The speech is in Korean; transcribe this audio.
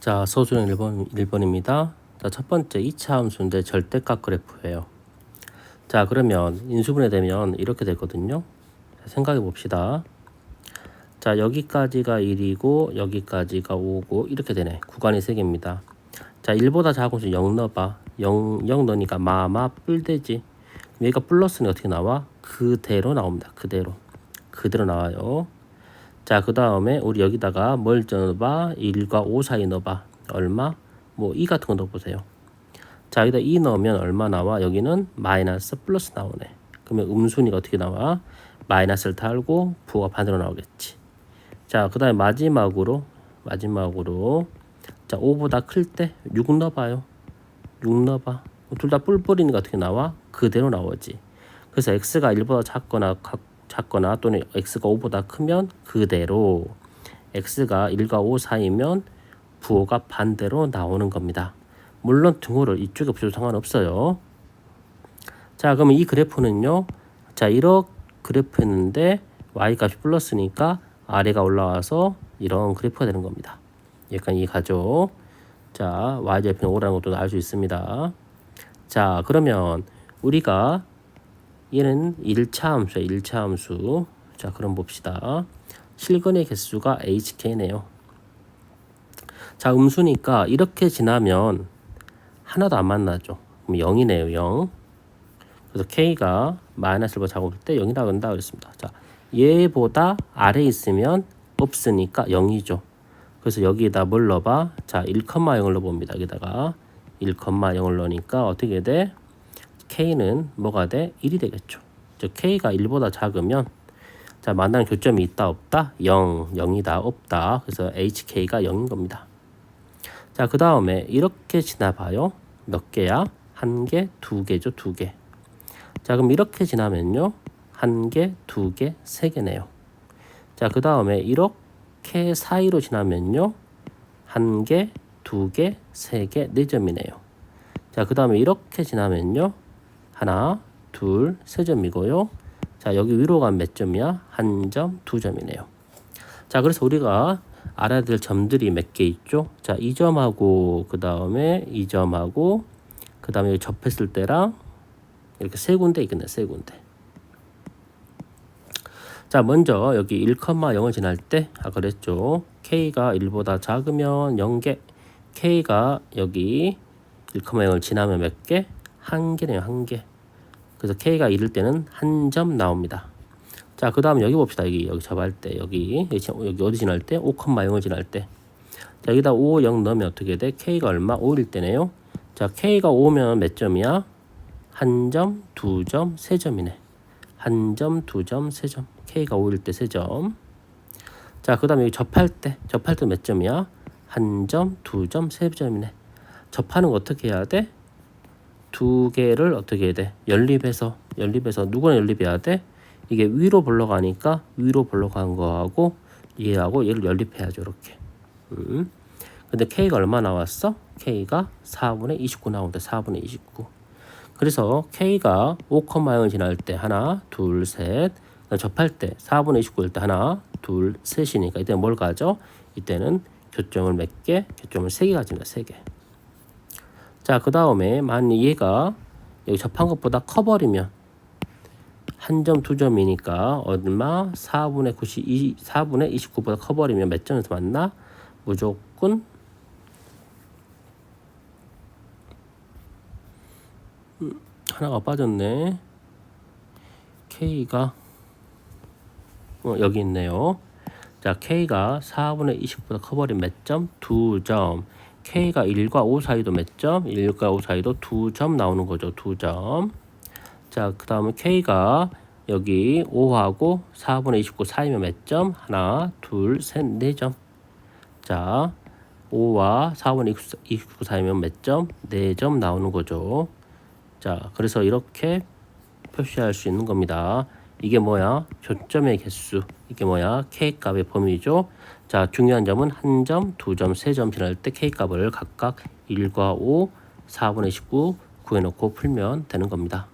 자, 소수는 1번, 1번입니다. 자, 첫 번째 2차 함수인데 절대값 그래프예요. 자, 그러면 인수분해 되면 이렇게 되거든요. 자, 생각해 봅시다. 자, 여기까지가 1이고 여기까지가 5고 이렇게 되네. 구간이 3개입니다. 자, 1보다 작은 수 0 넣어봐. 0, 0 넣으니까 마마 뿔되지. 여기가 플러스는 어떻게 나와? 그대로 나옵니다. 그대로. 그대로 나와요. 자, 그 다음에 우리 여기다가 뭘 넣어봐? 1과 5 사이 넣어봐. 얼마? 뭐, 2 같은 거 넣어보세요. 자, 여기다 2 넣으면 얼마 나와? 여기는 마이너스 플러스 나오네. 그러면 음순위가 어떻게 나와? 마이너스를 달고 부호가 반대로 나오겠지. 자, 그 다음에 마지막으로, 마지막으로, 자, 5보다 클 때 6 넣어봐요. 6 넣어봐. 둘 다 뿔뿔이니까 어떻게 나와? 그대로 나오지. 그래서 x가 1보다 작거나 각- 작거나 또는 x가 5보다 크면 그대로 x가 1과 5 사이면 부호가 반대로 나오는 겁니다. 물론 등호를 이쪽에 붙여도 상관없어요. 자, 그러면 이 그래프는요. 자, 이렇게 그래프였는데 y 값이 플러스니까 아래가 올라와서 이런 그래프가 되는 겁니다. 약간 이 가죠. 자, y 절편 5라는 것도 알 수 있습니다. 자, 그러면 우리가 얘는 1차 함수야, 1차 함수. 자, 그럼 봅시다. 실근의 개수가 hk네요. 자, 음수니까 이렇게 지나면 하나도 안 만나죠. 그럼 0이네요, 0. 그래서 k가 마이너스를 작업할 때 0이라고 한다 그랬습니다. 자, 얘보다 아래 있으면 없으니까 0이죠. 그래서 여기에다 뭘 넣어봐? 자, 1,0을 넣어봅니다. 여기다가 1,0을 넣으니까 어떻게 돼? K는 뭐가 돼? 1이 되겠죠. 즉 k가 1보다 작으면 자 만나는 교점이 있다 없다? 0, 0이다 없다. 그래서 hk가 0인 겁니다. 자 그 다음에 이렇게 지나봐요. 몇 개야? 한 개, 두 개죠, 두 개. 자 그럼 이렇게 지나면요, 한 개, 두 개, 세 개네요. 자 그 다음에 이렇게 사이로 지나면요, 한 개, 두 개, 세 개, 네 점이네요. 자 그 다음에 이렇게 지나면요. 하나, 둘, 세 점이고요. 자, 여기 위로 가면 몇 점이야? 한 점, 두 점이네요. 자, 그래서 우리가 알아야 될 점들이 몇 개 있죠? 자, 이 점하고 그 다음에 이 점하고 그 다음에 접했을 때랑 이렇게 세 군데 있겠네, 세 군데. 자, 먼저 여기 1,0을 지날 때, 아, 그랬죠. K가 1보다 작으면 0개, K가 여기 1,0을 지나면 몇 개? 한 개네요, 한 개. 그래서 K가 이를 때는 한 점 나옵니다. 자, 그 다음 여기 봅시다. 여기, 여기 접할 때, 여기, 여기, 어디 지날 때? 5,0을 지날 때. 자, 여기다 5, 0 넣으면 어떻게 돼? K가 얼마? 5일 때네요. 자, K가 5면 몇 점이야? 한 점, 두 점, 세 점이네. 한 점, 두 점, 세 점. K가 5일 때 세 점. 자, 그 다음에 여기 접할 때, 접할 때 몇 점이야? 한 점, 두 점, 세 점이네. 접하는 거 어떻게 해야 돼? 두 개를 어떻게 해야 돼? 연립해서 연립해서 누구나 연립해야 돼? 이게 위로 불러가니까 위로 불러간 거하고 얘하고 얘를 연립해야죠 이렇게. 음. 근데 k가 얼마 나왔어? k가 4분의 29 나오는데 4분의 29. 그래서 k가 5,0을 지날 때 하나, 둘, 셋. 접할 때 4분의 29일 때 하나, 둘, 셋이니까 이때 뭘 가져? 이때는 교점을 몇 개? 교점을 세 개 가진다. 세 개. 자, 그 다음에 만약 얘가 여기 접한 것보다 커버리면 한 점, 두 점이니까 얼마? 4분의 92, 4분의 29보다 커버리면 몇 점에서 만나? 무조건 음, 하나가 빠졌네. K가 어, 여기 있네요. 자, K가 4분의 20보다 커버린 몇 점? 두 점. K가 1과 5 사이도 몇 점? 1과 5 사이도 두점 나오는 거죠. 두 점. 자, 그 다음에 K가 여기 5하고 4분의 29 사이면 몇 점? 하나, 둘, 셋, 네 점. 자, 5와 4분의 29, 29 사이면 몇 점? 네 점 나오는 거죠. 자, 그래서 이렇게 표시할 수 있는 겁니다. 이게 뭐야? 교점의 개수. 이게 뭐야? K 값의 범위죠. 자, 중요한 점은 한 점, 두 점, 세 점 지날 때 K 값을 각각 1과 5, 4분의 19 구해놓고 풀면 되는 겁니다.